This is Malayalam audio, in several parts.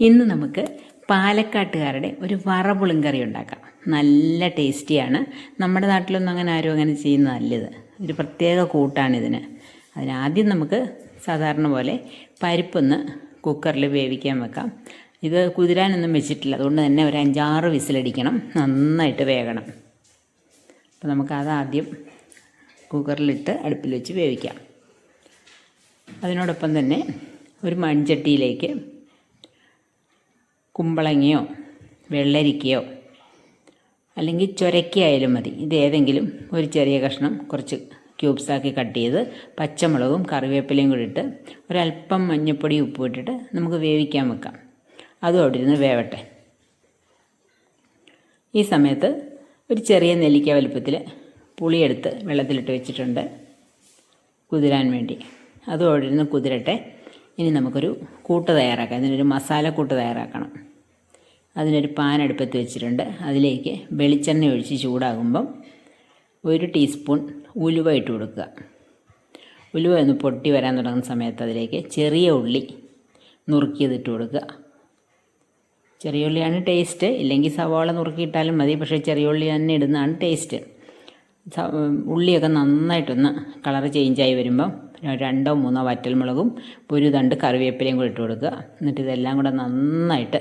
ഇന്ന് നമുക്ക് പാലക്കാട്ടുകാരുടെ ഒരു വറപുളും കറി ഉണ്ടാക്കാം. നല്ല ടേസ്റ്റിയാണ്. നമ്മുടെ നാട്ടിലൊന്നും അങ്ങനെ ആരും അങ്ങനെ ചെയ്യുന്ന നല്ലത്. ഒരു പ്രത്യേക കൂട്ടാണിതിന്. അതിനാദ്യം നമുക്ക് സാധാരണ പോലെ പരിപ്പൊന്ന് കുക്കറിൽ വേവിക്കാൻ വെക്കാം. ഇത് കുതിരാനൊന്നും വെച്ചിട്ടില്ല. അതുകൊണ്ട് തന്നെ ഒരു അഞ്ചാറ് വിസിലടിക്കണം. നന്നായിട്ട് വേകണം. അപ്പോൾ നമുക്ക് അതാദ്യം കുക്കറിലിട്ട് അടുപ്പിൽ വെച്ച് വേവിക്കാം. അതിനോടൊപ്പം തന്നെ ഒരു മൺചട്ടിയിലേക്ക് കുമ്പളങ്ങയോ വെള്ളരിക്കയോ അല്ലെങ്കിൽ ചൊരക്കയായാലും മതി. ഇത് ഏതെങ്കിലും ഒരു ചെറിയ കഷ്ണം കുറച്ച് ക്യൂബ്സാക്കി കട്ട് ചെയ്ത് പച്ചമുളകും കറിവേപ്പിലയും കൂടി ഇട്ട് ഒരല്പം മഞ്ഞൾപ്പൊടി ഉപ്പ് ഇട്ടിട്ട് നമുക്ക് വേവിക്കാൻ വെക്കാം. അതും അവിടെ ഇരുന്ന് വേവട്ടെ. ഈ സമയത്ത് ഒരു ചെറിയ നെല്ലിക്ക വലുപ്പത്തിൽ പുളിയെടുത്ത് വെള്ളത്തിലിട്ട് വെച്ചിട്ടുണ്ട്. കുതിരാൻ വേണ്ടി. അതും അവിടെ ഇരുന്ന് കുതിരട്ടെ. ഇനി നമുക്കൊരു കൂട്ട് തയ്യാറാക്കാം. ഇതിനൊരു മസാലക്കൂട്ട് തയ്യാറാക്കണം. അതിനൊരു പാൻ അടുപ്പത്ത് വെച്ചിട്ടുണ്ട്. അതിലേക്ക് വെളിച്ചെണ്ണ ഒഴിച്ച് ചൂടാകുമ്പം ഒരു ടീസ്പൂൺ ഉലുവ ഇട്ട് കൊടുക്കുക. ഉലുവ ഒന്ന് പൊട്ടി വരാൻ തുടങ്ങുന്ന സമയത്ത് അതിലേക്ക് ചെറിയ ഉള്ളി നുറുക്കിയത് നുറുക്കിയതിട്ട് കൊടുക്കുക. ചെറിയ ഉള്ളിയാണ് ടേസ്റ്റ്. ഇല്ലെങ്കിൽ സവാള നുറുക്കിയിട്ടാലും മതി. പക്ഷേ ചെറിയ ഉള്ളി തന്നെ ഇടുന്നതാണ് ടേസ്റ്റ്. ഉള്ളിയൊക്കെ നന്നായിട്ടൊന്ന് കളർ ചേഞ്ചായി വരുമ്പം രണ്ടോ മൂന്നോ വറ്റൽമുളകും ഒരു തണ്ട് കറിവേപ്പിലയും കൂടി ഇട്ട് കൊടുക്കുക. എന്നിട്ട് ഇതെല്ലാം കൂടെ നന്നായിട്ട്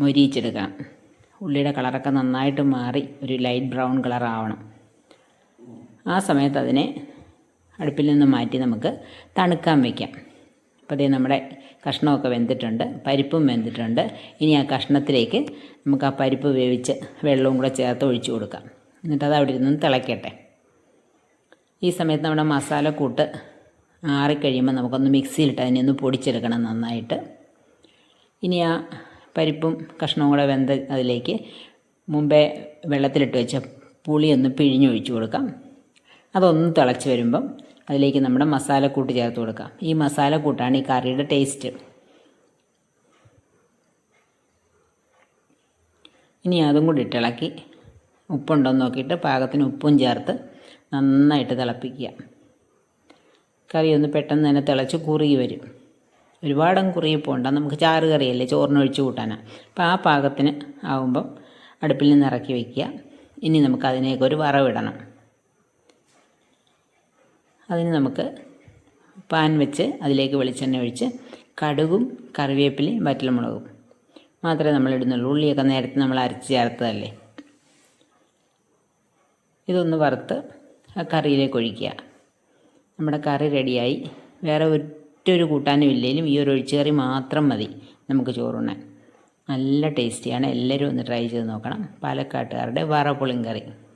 മൊരിയിച്ചെടുക്കണം ഉള്ളിയുടെ കളറൊക്കെ നന്നായിട്ട് മാറി ഒരു ലൈറ്റ് ബ്രൗൺ കളർ ആവണം. ആ സമയത്ത് അതിനെ അടുപ്പിൽ നിന്ന് മാറ്റി നമുക്ക് തണുക്കാൻ വയ്ക്കാം അപ്പോൾ അതേ നമ്മുടെ കഷ്ണമൊക്കെ വെന്തിട്ടുണ്ട് പരിപ്പും വെന്തിട്ടുണ്ട്. ഇനി ആ കഷ്ണത്തിലേക്ക് നമുക്ക് ആ പരിപ്പ് വേവിച്ച് വെള്ളവും കൂടെ ചേർത്ത് ഒഴിച്ചു കൊടുക്കാം. എന്നിട്ട് അത് അവിടെ ഇരുന്ന് തിളയ്ക്കട്ടെ. ഈ സമയത്ത് നമ്മുടെ മസാലക്കൂട്ട് ആറിക്കഴിയുമ്പോൾ നമുക്കൊന്ന് മിക്സിയിലിട്ട് അതിനെ ഒന്ന് പൊടിച്ചെടുക്കണം നന്നായിട്ട്. ഇനി ആ പരിപ്പും കഷ്ണവും കൂടെ വെന്ത് അതിലേക്ക് മുമ്പേ വെള്ളത്തിലിട്ട് വെച്ച പുളി ഒന്ന് പിഴിഞ്ഞൊഴിച്ചു കൊടുക്കാം. അതൊന്ന് തിളച്ച് വരുമ്പം അതിലേക്ക് നമ്മുടെ മസാലക്കൂട്ട് ചേർത്ത് കൊടുക്കാം. ഈ മസാലക്കൂട്ടാണ് ഈ കറിയുടെ ടേസ്റ്റ്. ഇനി അതും കൂടി ഇട്ടിളക്കി ഉപ്പുണ്ടോ നോക്കിയിട്ട് പാകത്തിന് ഉപ്പും ചേർത്ത് നന്നായിട്ട് തിളപ്പിക്കുക. കറി ഒന്ന് പെട്ടെന്ന് തന്നെ തിളച്ച് കുറുകി വരും. ഒരുപാടും കുറുകി പോകണ്ട നമുക്ക് ചാറ് കറിയല്ലേ ചോറിന് ഒഴിച്ച് കൂട്ടാനാണ് അപ്പോൾ ആ പാകത്തിന് ആകുമ്പം അടുപ്പിൽ നിന്ന് ഇറക്കി വയ്ക്കുക ഇനി നമുക്ക് അതിനേക്ക് ഒരു വറവിടണം. അതിന് നമുക്ക് പാൻ വെച്ച് അതിലേക്ക് വെളിച്ചെണ്ണ ഒഴിച്ച് കടുകും കറിവേപ്പിലയും വറ്റൽമുളകും മാത്രമേ നമ്മൾ ഇടുന്നുള്ളൂ. ഉള്ളിയൊക്കെ നേരത്തെ നമ്മൾ അരച്ച് ചേർത്തതല്ലേ? ഇതൊന്ന് വറുത്ത് ആ കറിയിലേക്ക് ഒഴിക്കുക. നമ്മുടെ കറി റെഡിയായി. വേറെ ഒറ്റൊരു കൂട്ടാനും ഇല്ലെങ്കിലും ഈ ഒരു ഒഴിച്ചുകറി മാത്രം മതി നമുക്ക് ചോറുണ്ണാൻ. നല്ല ടേസ്റ്റിയാണ്. എല്ലാവരും ഒന്ന് ട്രൈ ചെയ്ത് നോക്കണം. പാലക്കാട്ടുകാരുടെ വറപുളിങ്കറി കറി.